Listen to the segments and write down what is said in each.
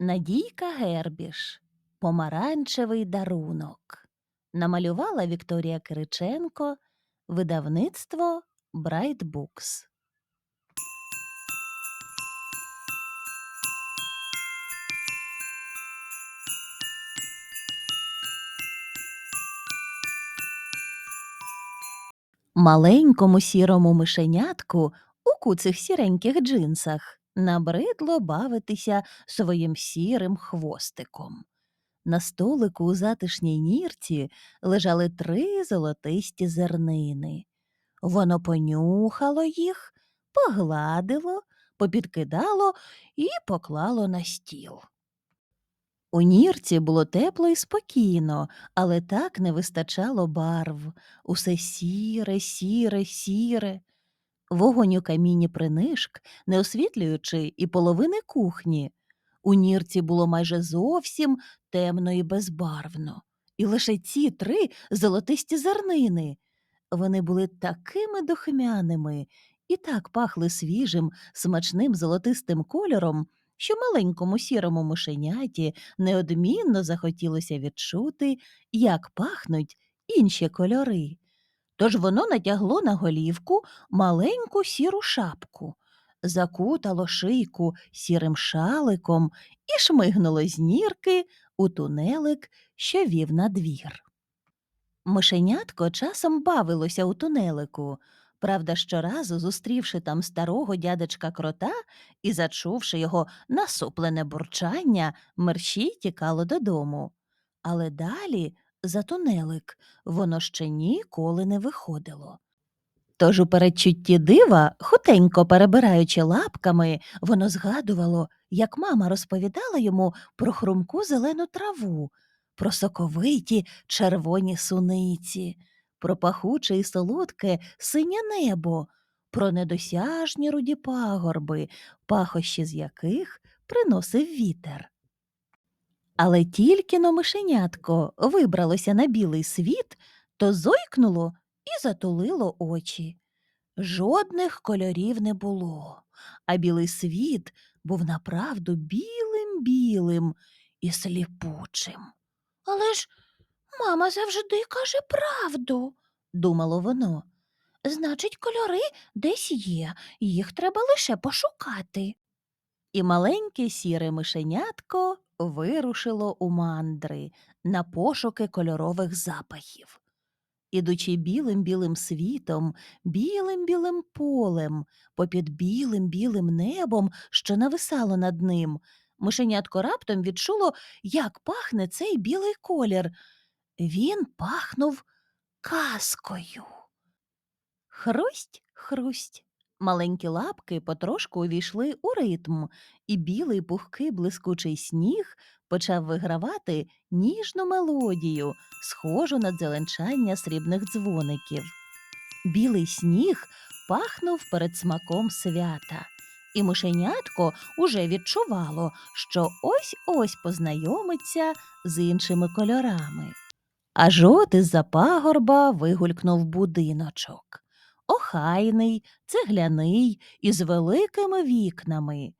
Надійка Гербіш Помаранчевий дарунок. Намалювала Вікторія Кириченко, видавництво Books. Маленькому сірому мишенятку у куцих сіреньких джинсах набридло бавитися своїм сірим хвостиком. На столику у затишній нірці лежали три золотисті зернини. Воно понюхало їх, погладило, попідкидало і поклало на стіл. У нірці було тепло і спокійно, але так не вистачало барв. Усе сіре, сіре, сіре. Вогонь у каміні принишк, не освітлюючи і половини кухні. У нірці було майже зовсім темно і безбарвно. І лише ці три золотисті зернини. Вони були такими духмяними і так пахли свіжим, смачним золотистим кольором, що маленькому сірому мишеняті неодмінно захотілося відчути, як пахнуть інші кольори. Тож воно натягло на голівку маленьку сіру шапку, закутало шийку сірим шаликом і шмигнуло з нірки у тунелик, що вів на двір. Мишенятко часом бавилося у тунелику. Правда, щоразу, зустрівши там старого дядечка крота і зачувши його насуплене бурчання, мерщій тікало додому. Але далі, за тунелик, воно ще ніколи не виходило. Тож у передчутті дива, хутенько перебираючи лапками, воно згадувало, як мама розповідала йому про хрумку зелену траву, про соковиті червоні суниці, про пахуче і солодке синє небо, про недосяжні руді пагорби, пахощі з яких приносив вітер. Але тільки но мишенятко вибралося на білий світ, то зойкнуло і затулило очі. Жодних кольорів не було, а білий світ був направду білим білим і сліпучим. Але ж мама завжди каже правду, думало воно. Значить, кольори десь є, їх треба лише пошукати. І маленьке сіре мишенятко вирушило у мандри на пошуки кольорових запахів. Ідучи білим білим світом, білим білим полем, попід білим білим небом, що нависало над ним, мишенятко раптом відчуло, як пахне цей білий колір. Він пахнув казкою. Хрусть, хрусть. Маленькі лапки потрошку увійшли у ритм, і білий пухкий блискучий сніг почав вигравати ніжну мелодію, схожу на дзеленчання срібних дзвоників. Білий сніг пахнув перед смаком свята, і мишенятко уже відчувало, що ось ось познайомиться з іншими кольорами. Аж от із-за пагорба вигулькнув будиночок. Охайний, цегляний, із великими вікнами.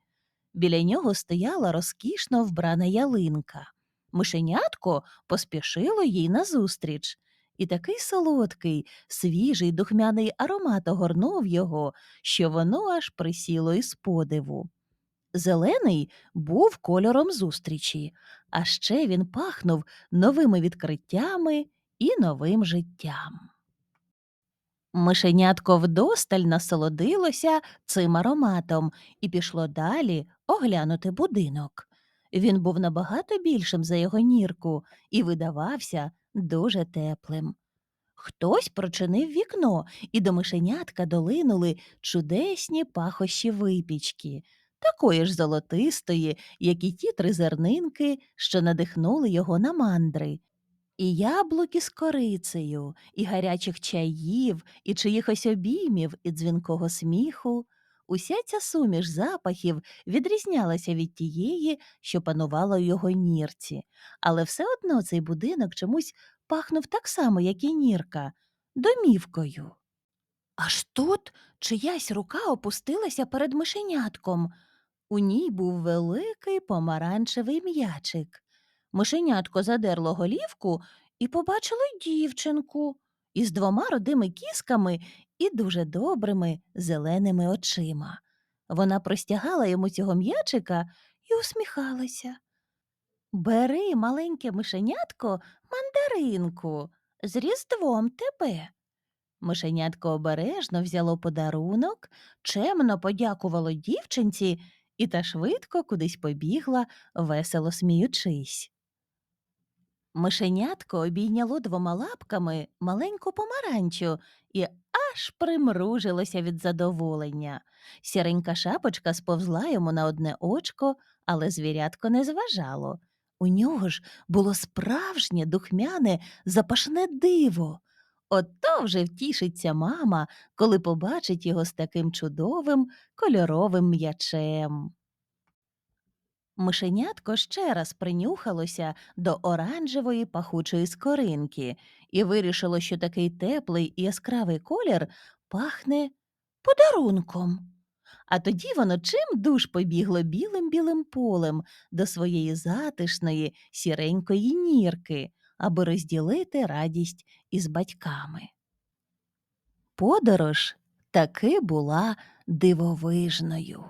Біля нього стояла розкішно вбрана ялинка. Мишенятко поспішило їй назустріч. І такий солодкий, свіжий духмяний аромат огорнув його, що воно аж присіло із подиву. Зелений був кольором зустрічі, а ще він пахнув новими відкриттями і новим життям. Мишенятко вдосталь насолодилося цим ароматом і пішло далі оглянути будинок. Він був набагато більшим за його нірку і видавався дуже теплим. Хтось прочинив вікно, і до мишенятка долинули чудесні пахощі випічки, такої ж золотистої, як і ті три зернинки, що надихнули його на мандри. І яблуки з корицею, і гарячих чаїв, і чиїхось обіймів, і дзвінкого сміху. Уся ця суміш запахів відрізнялася від тієї, що панувала у його нірці, але все одно цей будинок чомусь пахнув так само, як і нірка, домівкою. Аж тут чиясь рука опустилася перед мишенятком. У ній був великий помаранчевий м'ячик. Мишенятко задерло голівку і побачило дівчинку із двома родими кісками і дуже добрими зеленими очима. Вона простягала йому цього м'ячика і усміхалася. Бери, маленьке мишенятко, мандаринку, з Різдвом тебе. Мишенятко обережно взяло подарунок, чемно подякувало дівчинці і та швидко кудись побігла, весело сміючись. Мишенятко обійняло двома лапками маленьку помаранчу і аж примружилося від задоволення. Сіренька шапочка сповзла йому на одне очко, але звірятко не зважало. У нього ж було справжнє духмяне запашне диво. Ото вже втішиться мама, коли побачить його з таким чудовим кольоровим м'ячем. Мишенятко ще раз принюхалося до оранжевої пахучої скоринки і вирішило, що такий теплий і яскравий колір пахне подарунком. А тоді воно чим дуж побігло білим білим полем до своєї затишної сіренької нірки, аби розділити радість із батьками. Подорож таки була дивовижною.